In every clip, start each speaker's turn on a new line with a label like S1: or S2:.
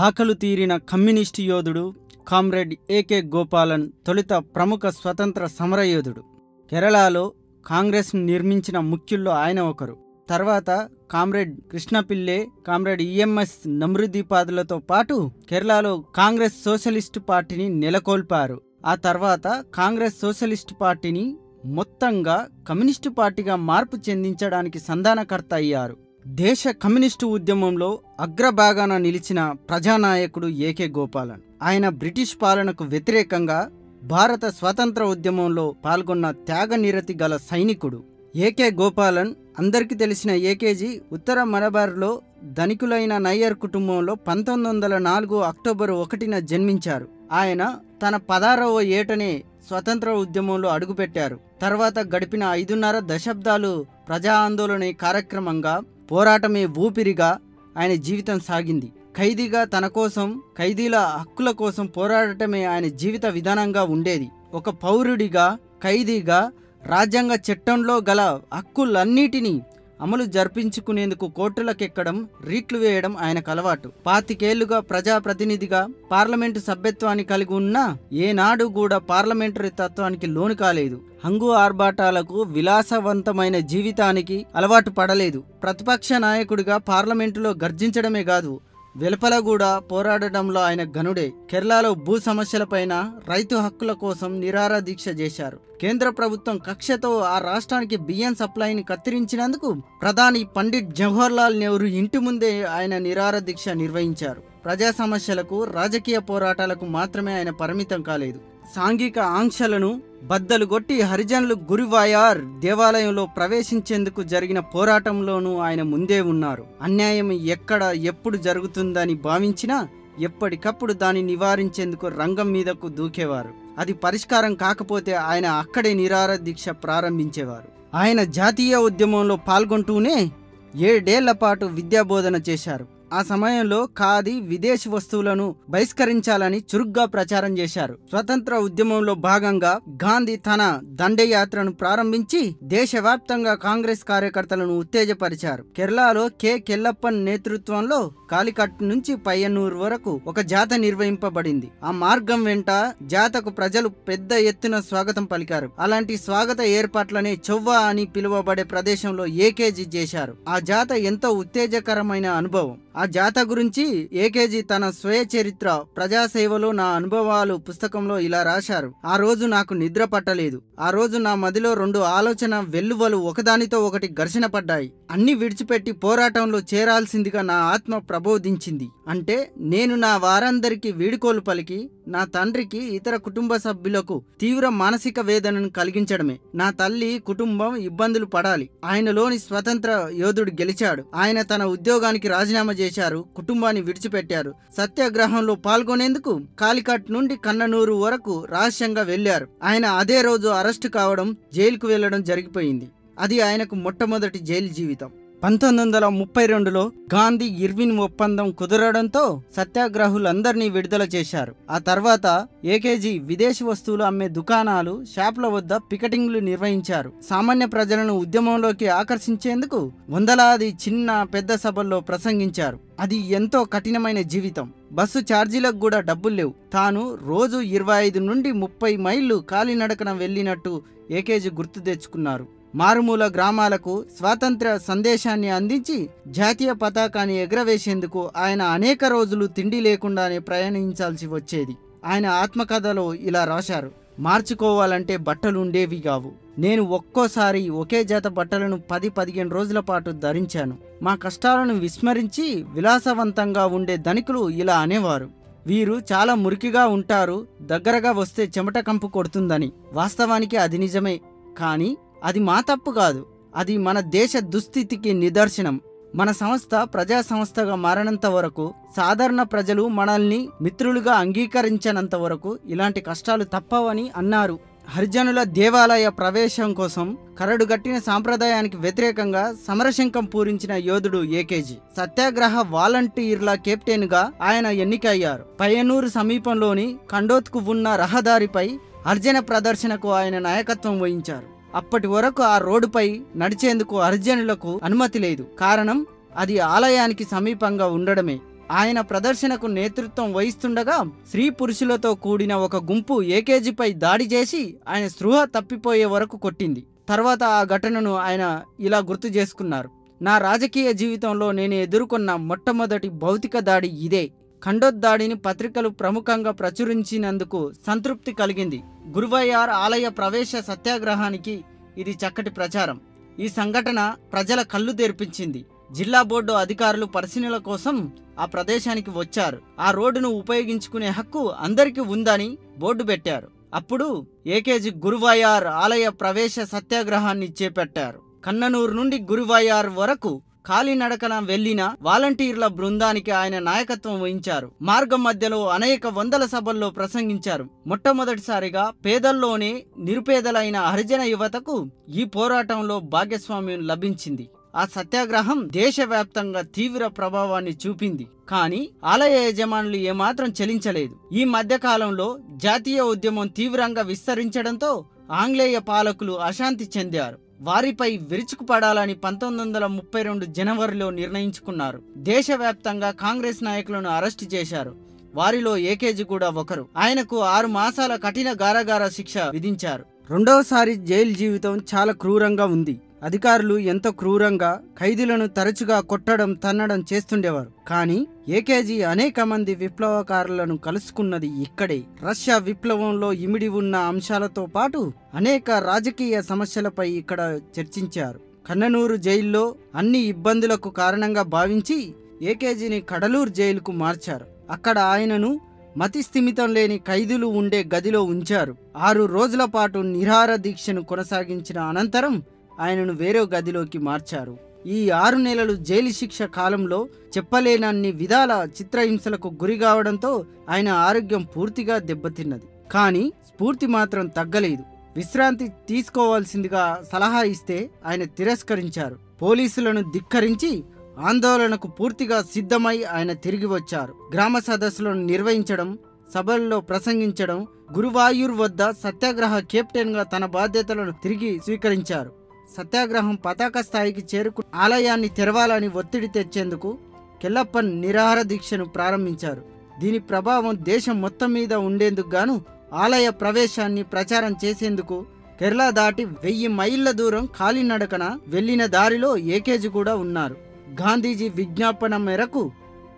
S1: కాకలు తీరిన కమ్యూనిస్టు యోధుడు comrade AK Gopalan తొలుత ప్రముఖ స్వతంత్ర సమరయోధుడు. కేరళలో కాంగ్రెస్ నిర్మించిన ముఖ్యుల్లో ఆయన ఒకరు. తర్వాత కామ్రేడ్ కృష్ణపిల్లే కామ్రేడ్ ఈఎంఎస్ నమృదీపాదులతో పాటు కేరళలో కాంగ్రెస్ సోషలిస్టు పార్టీని నెలకొల్పారు. ఆ తర్వాత కాంగ్రెస్ సోషలిస్టు పార్టీని మొత్తంగా కమ్యూనిస్టు పార్టీగా మార్పు చెందించడానికి సంధానకర్త అయ్యారు. దేశ కమ్యూనిస్టు ఉద్యమంలో అగ్రభాగాన నిలిచిన ప్రజానాయకుడు ఏకే గోపాలన్. ఆయన బ్రిటిష్ పాలనకు వ్యతిరేకంగా భారత స్వాతంత్ర ఉద్యమంలో పాల్గొన్న త్యాగనిరతి గల సైనికుడు ఏకే గోపాలన్. అందరికీ తెలిసిన ఏకేజీ ఉత్తర మలబార్లో ధనికులైన నయ్యర్ కుటుంబంలో పంతొమ్మిది వందల నాలుగు అక్టోబర్ ఒకటిన జన్మించారు. ఆయన తన పదారవ ఏటనే స్వతంత్ర ఉద్యమంలో అడుగుపెట్టారు. తర్వాత గడిపిన ఐదున్నర దశాబ్దాలు ప్రజా ఆందోళన కార్యక్రమంగా పోరాటమే ఊపిరిగా ఆయన జీవితం సాగింది. ఖైదీగా తన కోసం ఖైదీల హక్కుల కోసం పోరాడటమే ఆయన జీవిత విధానంగా ఉండేది. ఒక పౌరుడిగా ఖైదీగా రాజ్యాంగ చట్టంలో గల హక్కులన్నిటినీ అమలు జరిపించుకునేందుకు కోర్టులకెక్కడం రీట్లు వేయడం ఆయనకు అలవాటు. పాతికేళ్ళుగా ప్రజాప్రతినిధిగా పార్లమెంటు సభ్యత్వాన్ని కలిగి ఉన్నా ఏనాడు కూడా పార్లమెంటరీ తత్వానికి లోను కాలేదు. హంగు ఆర్భాటాలకు విలాసవంతమైన జీవితానికి అలవాటు పడలేదు. ప్రతిపక్ష నాయకుడిగా పార్లమెంటులో గర్జించడమే కాదు వెలుపల కూడా పోరాడడంలో ఆయన గనుడే కేరళలో భూ సమస్యలపైన రైతు హక్కుల కోసం నిరార దీక్ష చేశారు. కేంద్ర ప్రభుత్వం కక్షతో ఆ రాష్ట్రానికి బియ్యం సప్లైని కత్తిరించినందుకు ప్రధాని పండిట్ జవహర్లాల్ నెహ్రూ ఇంటి ముందే ఆయన నిరార దీక్ష నిర్వహించారు. ప్రజా సమస్యలకు రాజకీయ పోరాటాలకు మాత్రమే ఆయన పరిమితం కాలేదు. సాంఘిక ఆంక్షలను బద్దలు కొట్టి హరిజనులు గురువాయార్ దేవాలయంలో ప్రవేశించేందుకు జరిగిన పోరాటంలోనూ ఆయన ముందే ఉన్నారు. అన్యాయం ఎక్కడ ఎప్పుడు జరుగుతుందని భావించినా ఎప్పటికప్పుడు దాన్ని నివారించేందుకు రంగం మీదకు దూకేవారు. అది పరిష్కారం కాకపోతే ఆయన అక్కడే నిరార దీక్ష ప్రారంభించేవారు. ఆయన జాతీయ ఉద్యమంలో పాల్గొంటూనే ఏడేళ్ళ పాటు విద్యాబోధన చేశారు. ఆ సమయంలో ఖాదీ విదేశీ వస్తువులను బహిష్కరించాలని చురుగ్గా ప్రచారం చేశారు. స్వతంత్ర ఉద్యమంలో భాగంగా గాంధీ తన దండయాత్రను ప్రారంభించి దేశవ్యాప్తంగా కాంగ్రెస్ కార్యకర్తలను ఉత్తేజపరిచారు. కేరళలో కె. కెల్లప్పన్ నేతృత్వంలో కాలికట్ నుంచి పయ్యన్నూరు వరకు ఒక జాత నిర్వహింపబడింది. ఆ మార్గం వెంట జాతకు ప్రజలు పెద్ద ఎత్తున స్వాగతం పలికారు. అలాంటి స్వాగత ఏర్పాట్లనే చొవ్వ అని పిలువబడే ప్రదేశంలో ఏకేజీ చేశారు. ఆ జాత ఎంతో ఉత్తేజకరమైన అనుభవం. ఆ జాత గురించి ఏకేజీ తన స్వయ చరిత్ర ప్రజాసేవలో నా అనుభవాలు పుస్తకంలో ఇలా రాశారు. ఆ రోజు నాకు నిద్ర పట్టలేదు. ఆ రోజు నా మదిలో రెండు ఆలోచన వెల్లువలు ఒకదానితో ఒకటి ఘర్షణ పడ్డాయి. అన్ని విడిచిపెట్టి పోరాటంలో చేరాల్సిందిగా నా ఆత్మ ప్రబోధించింది. అంటే నేను నా వారందరికీ వీడుకోలు పలికి నా తండ్రికి ఇతర కుటుంబ సభ్యులకు తీవ్ర మానసిక వేదనను కలిగించడమే. నా తల్లి కుటుంబం ఇబ్బందులు పడాలి. ఆయనలోని స్వతంత్ర యోధుడు గెలిచాడు. ఆయన తన ఉద్యోగానికి రాజీనామా చేశారు. కుటుంబాన్ని విడిచిపెట్టారు. సత్యాగ్రహంలో పాల్గొనేందుకు కాలికట్ నుండి కన్ననూరు వరకు రహస్యంగా వెళ్ళారు ఆయన అదే రోజు అరెస్టు కావడం జైలుకు వెళ్ళడం జరిగిపోయింది. అది ఆయనకు మొట్టమొదటి జైలు జీవితం. పంతొమ్మిది వందల ముప్పై రెండులో గాంధీ ఇర్విన్ ఒప్పందం కుదరడంతో సత్యాగ్రహులందరినీ విడుదల చేశారు. ఆ తర్వాత ఏకేజీ విదేశీ వస్తువులు అమ్మే దుకాణాలు షాపుల వద్ద పికెటింగ్లు నిర్వహించారు. సామాన్య ప్రజలను ఉద్యమంలోకి ఆకర్షించేందుకు వందలాది చిన్న పెద్ద సభల్లో ప్రసంగించారు. అది ఎంతో కఠినమైన జీవితం. బస్సు ఛార్జీలకు కూడా డబ్బులు లేవు. తాను రోజు ఇరవై ఐదు నుండి ముప్పై మైళ్ళు కాలినడకన వెళ్ళినట్టు ఏకేజీ గుర్తు తెచ్చుకున్నారు. మారుమూల గ్రామాలకు స్వాతంత్ర సందేశాన్ని అందించి జాతీయ పతాకాన్ని ఎగరవేసేందుకు ఆయన అనేక రోజులు తిండి లేకుండానే ప్రయాణించాల్సి వచ్చేది. ఆయన ఆత్మకథలో ఇలా రాశారు మార్చుకోవాలంటే బట్టలు ఉండేవి కావు. నేను ఒక్కోసారి ఒకే జత బట్టలను పది పదిహేను రోజుల పాటు ధరించాను. మా కష్టాలను విస్మరించి విలాసవంతంగా ఉండే ధనికులు ఇలా అనేవారు. వీరు చాలా మురికిగా ఉంటారు దగ్గరగా వస్తే చెమట కంపు కొడుతుందని. వాస్తవానికి అది నిజమే. కానీ అది మా తప్పు కాదు. అది మన దేశ దుస్థితికి నిదర్శనం. మన సంస్థ ప్రజా సంస్థగా మారనంత వరకు సాధారణ ప్రజలు మనల్ని మిత్రులుగా అంగీకరించనంత వరకు ఇలాంటి కష్టాలు తప్పవని అన్నారు. హరిజనుల దేవాలయ ప్రవేశం కోసం కరడుగట్టిన సాంప్రదాయానికి వ్యతిరేకంగా సమరశంకం పూరించిన యోధుడు ఏకేజీ. సత్యాగ్రహ వాలంటీర్ల కెప్టెన్గా ఆయన ఎన్నికయ్యారు. పయ్యనూరు సమీపంలోని ఖండోత్కు ఉన్న రహదారిపై అర్జన ప్రదర్శనకు ఆయన నాయకత్వం వహించారు. అప్పటి వరకు ఆ రోడ్డుపై నడిచేందుకు అర్జనులకు అనుమతి లేదు. కారణం అది ఆలయానికి సమీపంగా ఉండడమే. ఆయన ప్రదర్శనకు నేతృత్వం వహిస్తుండగా స్త్రీ పురుషులతో కూడిన ఒక గుంపు ఏకేజీపై దాడి చేసి ఆయన స్పృహ తప్పిపోయే వరకు కొట్టింది. తర్వాత ఆ ఘటనను ఆయన ఇలా గుర్తు చేసుకున్నారు. నా రాజకీయ జీవితంలో నేను ఎదుర్కొన్న మొట్టమొదటి భౌతిక దాడి ఇదే. ఖండోద్దాడిని పత్రికలు ప్రముఖంగా ప్రచురించినందుకు సంతృప్తి కలిగింది. గురువయ్యార్ ఆలయ ప్రవేశ సత్యాగ్రహానికి ఇది చక్కటి ప్రచారం. ఈ సంఘటన ప్రజల కళ్ళు తెరిపించింది. జిల్లా బోర్డు అధికారులు పరిశీలనల కోసం ఆ ప్రదేశానికి వచ్చారు. ఆ రోడ్డును ఉపయోగించుకునే హక్కు అందరికీ ఉందని బోర్డు పెట్టారు. అప్పుడు ఏకేజీ గురువాయార్ ఆలయ ప్రవేశ సత్యాగ్రహాన్ని చేపట్టారు. కన్ననూరు నుండి గురువాయార్ వరకు కాలినడకన వెళ్ళిన వాలంటీర్ల బృందానికి ఆయన నాయకత్వం వహించారు. మార్గం మధ్యలో అనేక వందల సభల్లో ప్రసంగించారు. మొట్టమొదటిసారిగా పేదల్లోనే నిరుపేదలైన హరిజన యువతకు ఈ పోరాటంలో భాగస్వామ్యం లభించింది. ఆ సత్యాగ్రహం దేశవ్యాప్తంగా తీవ్ర ప్రభావాన్ని చూపింది. కానీ ఆలయ యజమానులు ఏమాత్రం చెలించలేదు. ఈ మధ్యకాలంలో జాతీయ ఉద్యమం తీవ్రంగా విస్తరించడంతో ఆంగ్లేయ పాలకులు అశాంతి చెందారు. వారిపై విరుచుకుపడాలని పంతొమ్మిది వందల ముప్పై రెండు జనవరిలో నిర్ణయించుకున్నారు. దేశవ్యాప్తంగా కాంగ్రెస్ నాయకులను అరెస్టు చేశారు. వారిలో ఏకేజీ కూడా ఒకరు. ఆయనకు ఆరు మాసాల కఠిన గారాగార శిక్ష విధించారు. రెండవసారి జైలు జీవితం చాలా క్రూరంగా ఉంది. అధికారులు ఎంతో క్రూరంగా ఖైదీలను తరచుగా కొట్టడం తన్నడం చేస్తుండేవారు. కానీ ఏకేజీ అనేక మంది విప్లవకారులను కలుసుకున్నది ఇక్కడే. రష్యా విప్లవంలో ఇమిడి ఉన్న అంశాలతో పాటు అనేక రాజకీయ సమస్యలపై ఇక్కడ చర్చించారు. కన్ననూరు జైల్లో అన్ని ఇబ్బందులకు కారణంగా భావించి ఏకేజీని కడలూరు జైలుకు మార్చారు. అక్కడ ఆయనను మతి స్థిమితం లేని ఖైదీలు ఉండే గదిలో ఉంచారు. ఆరు రోజుల పాటు నిరహార దీక్షను కొనసాగించిన అనంతరం ఆయనను వేరే గదిలోకి మార్చారు. ఈ ఆరు నెలలు జైలు శిక్ష కాలంలో చెప్పలేనన్ని విధాల చిత్రహింసలకు గురి కావడంతో ఆయన ఆరోగ్యం పూర్తిగా దెబ్బతిన్నది. కానీ స్ఫూర్తి మాత్రం తగ్గలేదు. విశ్రాంతి తీసుకోవాల్సిందిగా సలహా ఇస్తే ఆయన తిరస్కరించారు. పోలీసులను ధిక్కరించి ఆందోళనకు పూర్తిగా సిద్ధమై ఆయన తిరిగి వచ్చారు. గ్రామ సదస్సులను నిర్వహించడం సభల్లో ప్రసంగించడం గురువాయూర్ వద్ద సత్యాగ్రహ కెప్టెన్గా తన బాధ్యతలను తిరిగి స్వీకరించారు. సత్యాగ్రహం పతాక స్థాయికి చేరుకు ఆలయాన్ని తెరవాలని ఒత్తిడి తెచ్చేందుకు కెల్లప్పన్ నిరాహార దీక్షను ప్రారంభించారు. దీని ప్రభావం దేశం మొత్తం మీద ఉండేందుకు గాను ఆలయ ప్రవేశాన్ని ప్రచారం చేసేందుకు కేరళ దాటి వెయ్యి మైళ్ళ దూరం కాలినడకన వెళ్ళిన దారిలో ఏకేజీ కూడా ఉన్నారు. గాంధీజీ విజ్ఞాపన మేరకు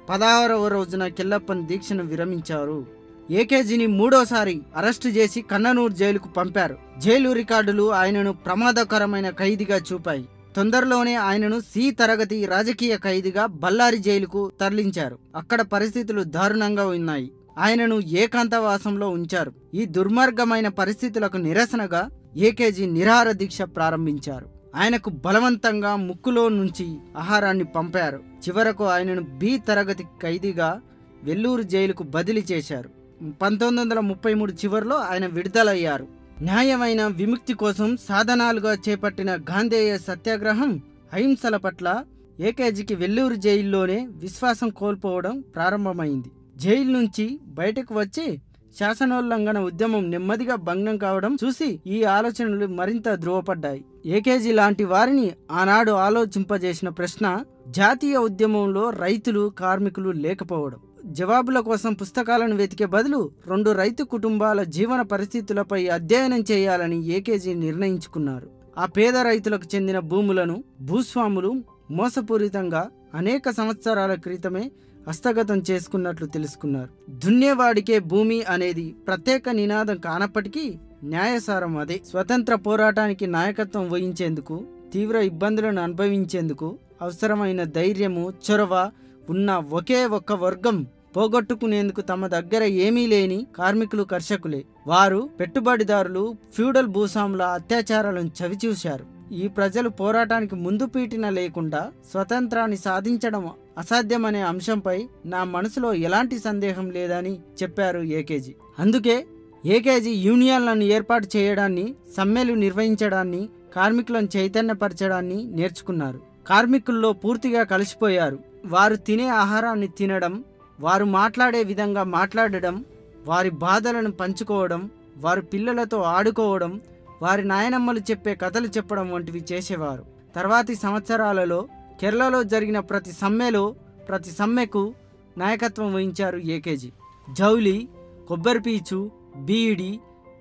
S1: పదహారవ రోజున కెల్లప్పన్ దీక్షను విరమించారు. ఏకేజీని మూడోసారి అరెస్టు చేసి కన్ననూరు జైలుకు పంపారు. జైలు రికార్డులు ఆయనను ప్రమాదకరమైన ఖైదీగా చూపాయి. తొందరలోనే ఆయనను సి తరగతి రాజకీయ ఖైదీగా బళ్ళారి జైలుకు తరలించారు. అక్కడ పరిస్థితులు దారుణంగా ఉన్నాయి. ఆయనను ఏకాంతవాసంలో ఉంచారు. ఈ దుర్మార్గమైన పరిస్థితులకు నిరసనగా ఏకేజీ నిరాహార దీక్ష ప్రారంభించారు. ఆయనకు బలవంతంగా ముక్కులో నుంచి ఆహారాన్ని పంపారు. చివరకు ఆయనను బి తరగతి ఖైదీగా వెల్లూరు జైలుకు బదిలీ చేశారు. పంతొమ్మిది వందల ముప్పై మూడు చివరిలో ఆయన విడుదలయ్యారు. న్యాయమైన విముక్తి కోసం సాధనాలుగా చేపట్టిన గాంధేయ సత్యాగ్రహం అహింసల పట్ల ఏకేజీకి వెల్లూరు జైల్లోనే విశ్వాసం కోల్పోవడం ప్రారంభమైంది. జైలు నుంచి బయటకు వచ్చి శాసనోల్లంఘన ఉద్యమం నెమ్మదిగా భంగం కావడం చూసి ఈ ఆలోచనలు మరింత ధృవపడ్డాయి ఏకేజీ లాంటి వారిని ఆనాడు ఆలోచింపజేసిన ప్రశ్న జాతీయ ఉద్యమంలో రైతులు కార్మికులు లేకపోవడం. జవాబుల కోసం పుస్తకాలను వెతికే బదులు రెండు రైతు కుటుంబాల జీవన పరిస్థితులపై అధ్యయనం చేయాలని ఏకేజీ నిర్ణయించుకున్నారు. ఆ పేద రైతులకు చెందిన భూములను భూస్వాములు మోసపూరితంగా అనేక సంవత్సరాల క్రితమే హస్తగతం చేసుకున్నట్లు తెలుసుకున్నారు. దున్నేవాడికే భూమి అనేది ప్రత్యేక నినాదం కానప్పటికీ న్యాయసారం అదే. స్వతంత్ర పోరాటానికి నాయకత్వం వహించేందుకు తీవ్ర ఇబ్బందులను అనుభవించేందుకు అవసరమైన ధైర్యము చొరవ ఉన్న ఒకే ఒక్క వర్గం పోగొట్టుకునేందుకు తమ దగ్గర ఏమీ లేని కార్మికులు కర్షకులే. వారు పెట్టుబడిదారులు ఫ్యూడల్ భూస్వాముల అత్యాచారాలను చవిచూశారు. ఈ ప్రజలు పోరాటానికి ముందు పీటిన లేకుండా స్వతంత్రాన్ని సాధించడం అసాధ్యమనే అంశంపై నా మనసులో ఎలాంటి సందేహం లేదని చెప్పారు ఏకేజీ. అందుకే ఏకేజీ యూనియన్లను ఏర్పాటు చేయడాన్ని సమ్మెలు నిర్వహించడాన్ని కార్మికులను చైతన్యపరచడాన్ని నేర్చుకున్నారు. కార్మికుల్లో పూర్తిగా కలిసిపోయారు. వారు తినే ఆహారాన్ని తినడం వారు మాట్లాడే విధంగా మాట్లాడడం వారి బాధలను పంచుకోవడం వారి పిల్లలతో ఆడుకోవడం వారి నాయనమ్మలు చెప్పే కథలు చెప్పడం వంటివి చేసేవారు. తర్వాతి సంవత్సరాలలో కేరళలో జరిగిన ప్రతి సమ్మెలో ప్రతి సమ్మెకు నాయకత్వం వహించారు ఏకేజీ. జౌలి కొబ్బరిపీచు బీఈడి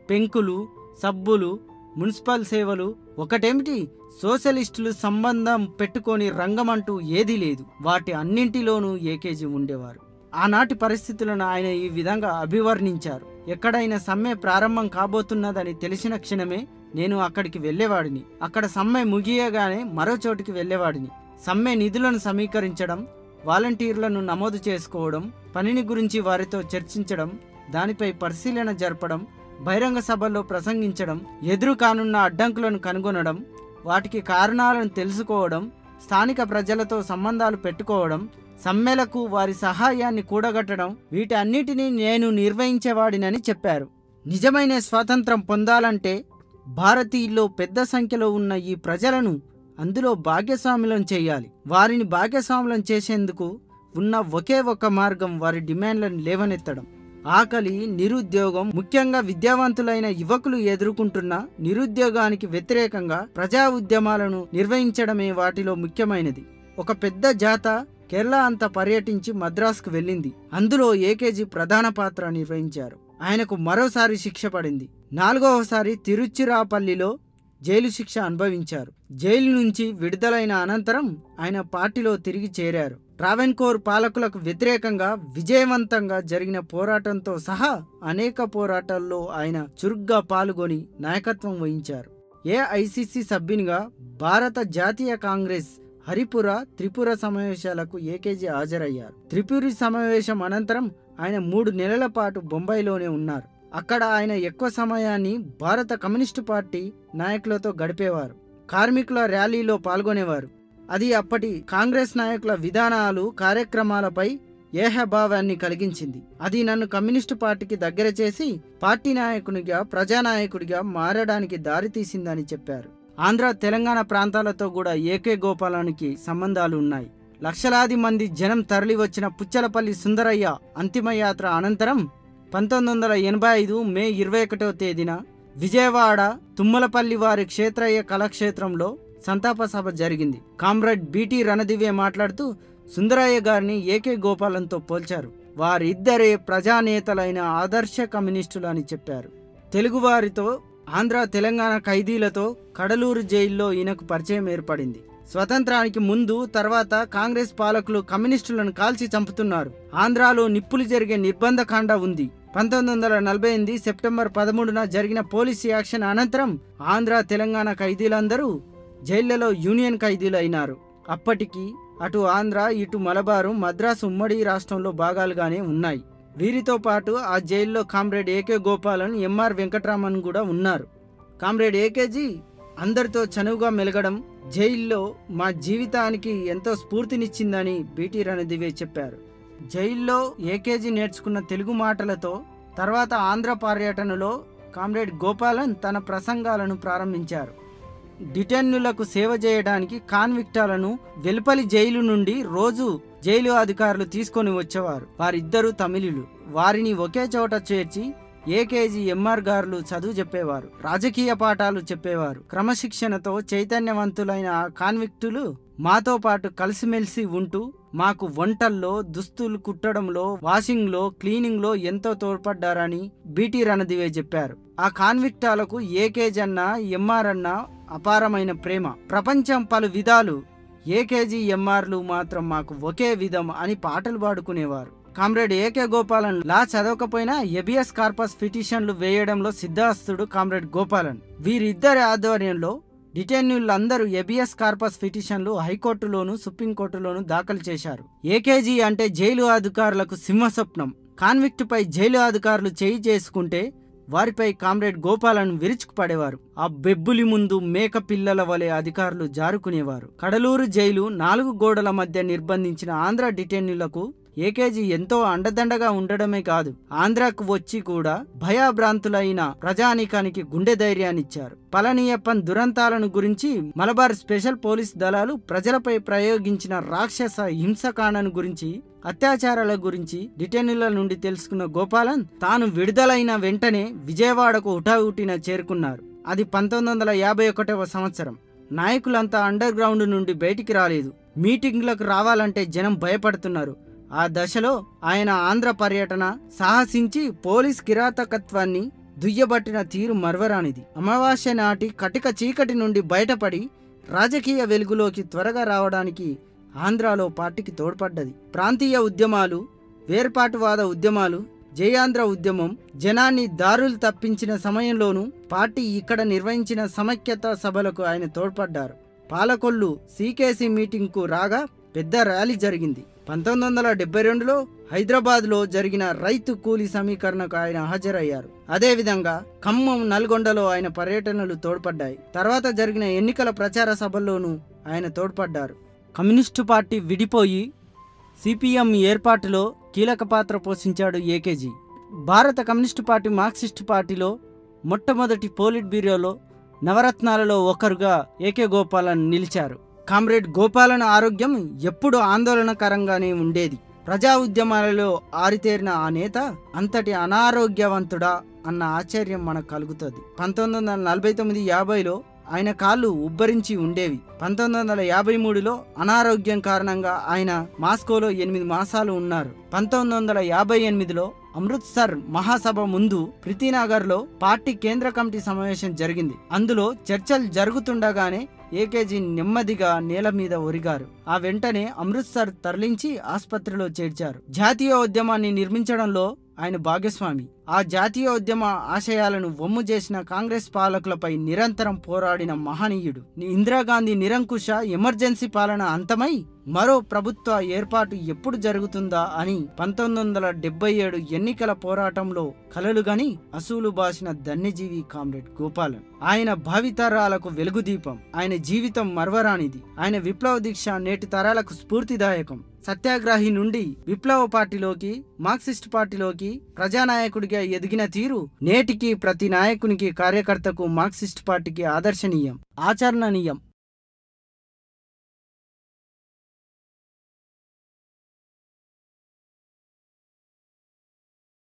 S1: పెంకులు సబ్బులు మున్సిపల్ సేవలు ఒకటేమిటి? సోషలిస్టులు సంబంధం పెట్టుకొని రంగమంటూ ఏదీ లేదు. వాటి అన్నింటిలోనూ ఏకేజీ ఉండేవారు. ఆనాటి పరిస్థితులను ఆయన ఈ విధంగా అభివర్ణించారు. ఎక్కడైనా సమ్మె ప్రారంభం కాబోతున్నదని తెలిసిన క్షణమే నేను అక్కడికి వెళ్ళేవాడిని. అక్కడ సమ్మె ముగియగానే మరో చోటికి వెళ్ళేవాడిని. సమ్మె నిధులను సమీకరించడం వాలంటీర్లను నమోదు చేసుకోవడం పనిని గురించి వారితో చర్చించడం దానిపై పరిశీలన జరపడం బహిరంగ సభల్లో ప్రసంగించడం ఎదురు కానున్న అడ్డంకులను కనుగొనడం వాటికి కారణాలను తెలుసుకోవడం స్థానిక ప్రజలతో సంబంధాలు పెట్టుకోవడం సమ్మెలకు వారి సహాయాన్ని కూడగట్టడం వీటన్నిటినీ నేను నిర్వహించేవాడినని చెప్పారు. నిజమైన స్వాతంత్రం పొందాలంటే భారతీయుల్లో పెద్ద సంఖ్యలో ఉన్న ఈ ప్రజలను అందులో భాగ్యస్వాములను చేయాలి. వారిని భాగ్యస్వాములను చేసేందుకు ఉన్న ఒకే ఒక మార్గం వారి డిమాండ్లను లేవనెత్తడం. ఆకలి నిరుద్యోగం ముఖ్యంగా విద్యావంతులైన యువకులు ఎదుర్కొంటున్న నిరుద్యోగానికి వ్యతిరేకంగా ప్రజా ఉద్యమాలను నిర్వహించడమే వాటిలో ముఖ్యమైనది. ఒక పెద్ద జాత కేరళ అంతా పర్యటించి మద్రాసుకు వెళ్ళింది. అందులో ఏకేజీ ప్రధాన పాత్ర నిర్వహించారు. ఆయనకు మరోసారి శిక్ష పడింది. నాలుగవసారి తిరుచిరాపల్లిలో జైలు శిక్ష అనుభవించారు. జైలు నుంచి విడుదలైన అనంతరం ఆయన పార్టీలో తిరిగి చేరారు. ట్రావెన్కోర్ పాలకులకు వ్యతిరేకంగా విజయవంతంగా జరిగిన పోరాటంతో సహా అనేక పోరాటాల్లో ఆయన చురుగ్గా పాల్గొని నాయకత్వం వహించారు. ఏఐసిసి సభ్యునిగా భారత జాతీయ కాంగ్రెస్ హరిపుర త్రిపుర సమావేశాలకు ఏకేజీ హాజరయ్యారు. త్రిపురి సమావేశం అనంతరం ఆయన మూడు నెలల పాటు బొంబాయిలోనే ఉన్నారు. అక్కడ ఆయన ఎక్కువ సమయాన్ని భారత కమ్యూనిస్టు పార్టీ నాయకులతో గడిపేవారు. కార్మికుల ర్యాలీలో పాల్గొనేవారు. అది అప్పటి కాంగ్రెస్ నాయకుల విధానాలు కార్యక్రమాలపై ఏహభావాన్ని కలిగించింది. అది నన్ను కమ్యూనిస్టు పార్టీకి దగ్గర చేసి పార్టీ నాయకునిగా ప్రజానాయకుడిగా మారడానికి దారితీసిందని చెప్పారు. ఆంధ్ర తెలంగాణ ప్రాంతాలతో కూడా ఏకే గోపాలానికి సంబంధాలు ఉన్నాయి. లక్షలాది మంది జనం తరలివచ్చిన పుచ్చలపల్లి సుందరయ్య అంతిమయాత్ర అనంతరం పంతొమ్మిది వందల ఎనభై ఐదు మే ఇరవై ఒకటో తేదీన విజయవాడ తుమ్మలపల్లి వారి క్షేత్రయ్య కళాక్షేత్రంలో సంతాప సభ జరిగింది. కామ్రేడ్ బీటీ రణదివే మాట్లాడుతూ సుందరయ్య గారిని ఏకే గోపాలంతో పోల్చారు. వారిద్దరే ప్రజానేతలైన ఆదర్శ కమ్యూనిస్టులు అని చెప్పారు. తెలుగువారితో ఆంధ్ర తెలంగాణ ఖైదీలతో కడలూరు జైల్లో ఈయనకు పరిచయం ఏర్పడింది. స్వతంత్రానికి ముందు తర్వాత కాంగ్రెస్ పాలకులు కమ్యూనిస్టులను కాల్చి చంపుతున్నారు. ఆంధ్రాలో నిప్పులు జరిగే నిర్బంధ కాండ ఉంది. పంతొమ్మిది వందల నలభై ఎనిమిది సెప్టెంబర్ పదమూడున జరిగిన పోలీస్ యాక్షన్ అనంతరం ఆంధ్ర తెలంగాణ ఖైదీలందరూ జైళ్ళలో యూనియన్ ఖైదీలు అయినారు అప్పటికి అటు ఆంధ్ర ఇటు మలబారు మద్రాసు ఉమ్మడి రాష్ట్రంలో భాగాలుగానే ఉన్నాయి. వీరితో పాటు ఆ జైల్లో comrade A K Gopalan M R Venkataraman కూడా ఉన్నారు. కామ్రేడ్ ఏకేజీ అందరితో చనువుగా మెలగడం జైల్లో మా జీవితానికి ఎంతో స్ఫూర్తినిచ్చిందని బీటీ రణదివే చెప్పారు. జైల్లో ఏకేజీ నేర్చుకున్న తెలుగు మాటలతో తర్వాత ఆంధ్ర పర్యటనలో కామ్రేడ్ గోపాలన్ తన ప్రసంగాలను ప్రారంభించారు. డిటెన్యులకు సేవ చేయడానికి కాన్విక్టాలను వెలుపలి జైలు నుండి రోజు జైలు అధికారులు తీసుకొని వచ్చేవారు. వారిద్దరూ తమిళులు. వారిని ఒకే చోట చేర్చి ఏకేజీ ఎంఆర్ గారులు చదువు చెప్పేవారు. రాజకీయ పాఠాలు చెప్పేవారు. క్రమశిక్షణతో చైతన్యవంతులైన ఆ కాన్విక్టులు మాతో పాటు కలిసిమెలిసి ఉంటూ మాకు వంటల్లో దుస్తులు కుట్టడంలో వాషింగ్లో క్లీనింగ్లో ఎంతో తోడ్పడ్డారని బీటీ రణదివే చెప్పారు. ఆ కాన్విక్టాలకు ఏకేజీ అన్న ఎంఆర్ అన్న అపారమైన ప్రేమ. ప్రపంచం పలు విధాలు ఏకేజీ ఎంఆర్లు మాత్రం మాకు ఒకే విధం అని పాటలు పాడుకునేవారు. కామ్రేడ్ ఏకే గోపాలన్ లా చదవకపోయినా ఎబిఎస్ కార్పస్ పిటిషన్లు వేయడంలో సిద్ధాస్తుడు కామ్రేడ్ గోపాలన్. వీరిద్దరి ఆధ్వర్యంలో డిటెన్యూలందరూ ఎబిఎస్ కార్పస్ పిటిషన్లు హైకోర్టులోను సుప్రీంకోర్టులోను దాఖలు చేశారు. ఏకేజీ అంటే జైలు అధికారులకు సింహస్వప్నం. కాన్విక్టుపై జైలు అధికారులు చేయి చేసుకుంటే వారిపై కామ్రేడ్ గోపాలను విరుచుకుపడేవారు. ఆ బెబ్బులి ముందు మేక పిల్లల వలె అధికారులు జారుకునేవారు. కడలూరు జైలు నాలుగు గోడల మధ్య నిర్బంధించిన ఆంధ్ర డిటెన్యులకు ఏకేజీ ఎంతో అండదండగా ఉండడమే కాదు ఆంధ్రాకు వచ్చి కూడా భయాభ్రాంతులైన ప్రజానీకానికి గుండె ధైర్యాన్నిచ్చారు. పళనియప్పన్ దురంతాలను గురించి మలబార్ స్పెషల్ పోలీస్ దళాలు ప్రజలపై ప్రయోగించిన రాక్షస హింసకాండను గురించి అత్యాచారాల గురించి డిటెన్యుల నుండి తెలుసుకున్న గోపాలన్ తాను విడుదలైన వెంటనే విజయవాడకు హుటాహుటిన చేరుకున్నారు. అది పంతొమ్మిది వందల యాభై ఒకటవ సంవత్సరం. నాయకులంతా అండర్ గ్రౌండ్ నుండి బయటికి రాలేదు. మీటింగ్లకు రావాలంటే జనం భయపడుతున్నారు. ఆ దశలో ఆయన ఆంధ్ర పర్యటన సాహసించి పోలీస్ కిరాతకత్వాన్ని దుయ్యబట్టిన తీరు మర్వరానిది. అమావాస్య నాటి కటిక చీకటి నుండి బయటపడి రాజకీయ వెలుగులోకి త్వరగా రావడానికి ఆంధ్రాలో పార్టీకి తోడ్పడ్డది. ప్రాంతీయ ఉద్యమాలు వేర్పాటువాద ఉద్యమాలు జయాంధ్ర ఉద్యమం జనాన్ని దారులు తప్పించిన సమయంలోనూ పార్టీ ఇక్కడ నిర్వహించిన సమైక్యత సభలకు ఆయన తోడ్పడ్డారు. పాలకొల్లు సీకేసీ మీటింగ్కు రాగా పెద్ద ర్యాలీ జరిగింది. పంతొమ్మిది వందల డెబ్బై రెండులో హైదరాబాద్లో జరిగిన రైతు కూలీ సమీకరణకు ఆయన హాజరయ్యారు. అదేవిధంగా ఖమ్మం నల్గొండలో ఆయన పర్యటనలు తోడ్పడ్డాయి. తర్వాత జరిగిన ఎన్నికల ప్రచార సభల్లోనూ ఆయన తోడ్పడ్డారు. కమ్యూనిస్టు పార్టీ విడిపోయి సిపిఎం ఏర్పాటులో కీలక పాత్ర పోషించాడు ఏకేజీ. భారత కమ్యూనిస్టు పార్టీ మార్క్సిస్టు పార్టీలో మొట్టమొదటి పోలిట్ బ్యూరోలో నవరత్నాలలో ఒకరుగా ఏకే గోపాలన్ నిలిచారు. కామ్రేడ్ గోపాలన ఆరోగ్యం ఎప్పుడు ఆందోళనకరంగానే ఉండేది. ప్రజా ఉద్యమాలలో ఆరితేరిన ఆ నేత అంతటి అనారోగ్యవంతుడా అన్న ఆశ్చర్యం మనకు కలుగుతుంది. పంతొమ్మిది వందల నలభై తొమ్మిది యాభైలో ఆయన కాళ్ళు ఉబ్బరించి ఉండేవి. పంతొమ్మిది వందల యాభై మూడులో అనారోగ్యం కారణంగా ఆయన మాస్కోలో ఎనిమిది మాసాలు ఉన్నారు. పంతొమ్మిది వందల యాభై ఎనిమిదిలో అమృత్సర్ మహాసభ ముందు ప్రీతినగర్లో పార్టీ కేంద్ర కమిటీ సమావేశం జరిగింది. అందులో చర్చలు జరుగుతుండగానే ఏకేజీ నెమ్మదిగా నేల మీద ఒరిగారు. ఆ వెంటనే అమృత్సర్ తరలించి ఆసుపత్రిలో చేర్చారు. జాతీయ ఉద్యమాన్ని నిర్మించడంలో ఆయన భాగస్వామి. ఆ జాతీయ ఉద్యమ ఆశయాలను వమ్ము చేసిన కాంగ్రెస్ పాలకులపై నిరంతరం పోరాడిన మహనీయుడు. ఇందిరాగాంధీ నిరంకుశ ఎమర్జెన్సీ పాలన అంతమై మరో ప్రభుత్వ ఏర్పాటు ఎప్పుడు జరుగుతుందా అని పంతొమ్మిది వందల డెబ్బై ఏడు ఎన్నికల పోరాటంలో కలలుగని అసూలు బాసిన ధన్యజీవి కామ్రేడ్ గోపాలన్. ఆయన భావితరాలకు వెలుగుదీపం. ఆయన జీవితం మర్వరానిది. ఆయన విప్లవ దీక్ష నేటి తరాలకు స్ఫూర్తిదాయకం. సత్యాగ్రహి నుండి విప్లవ పార్టీలోకి మార్క్సిస్ట్ పార్టీలోకి ప్రజానాయకుడిగా ఎదిగిన తీరు నేటికి ప్రతి నాయకునికి కార్యకర్తకు మార్క్సిస్ట్ పార్టీకి ఆదర్శనీయం ఆచరణనీయం.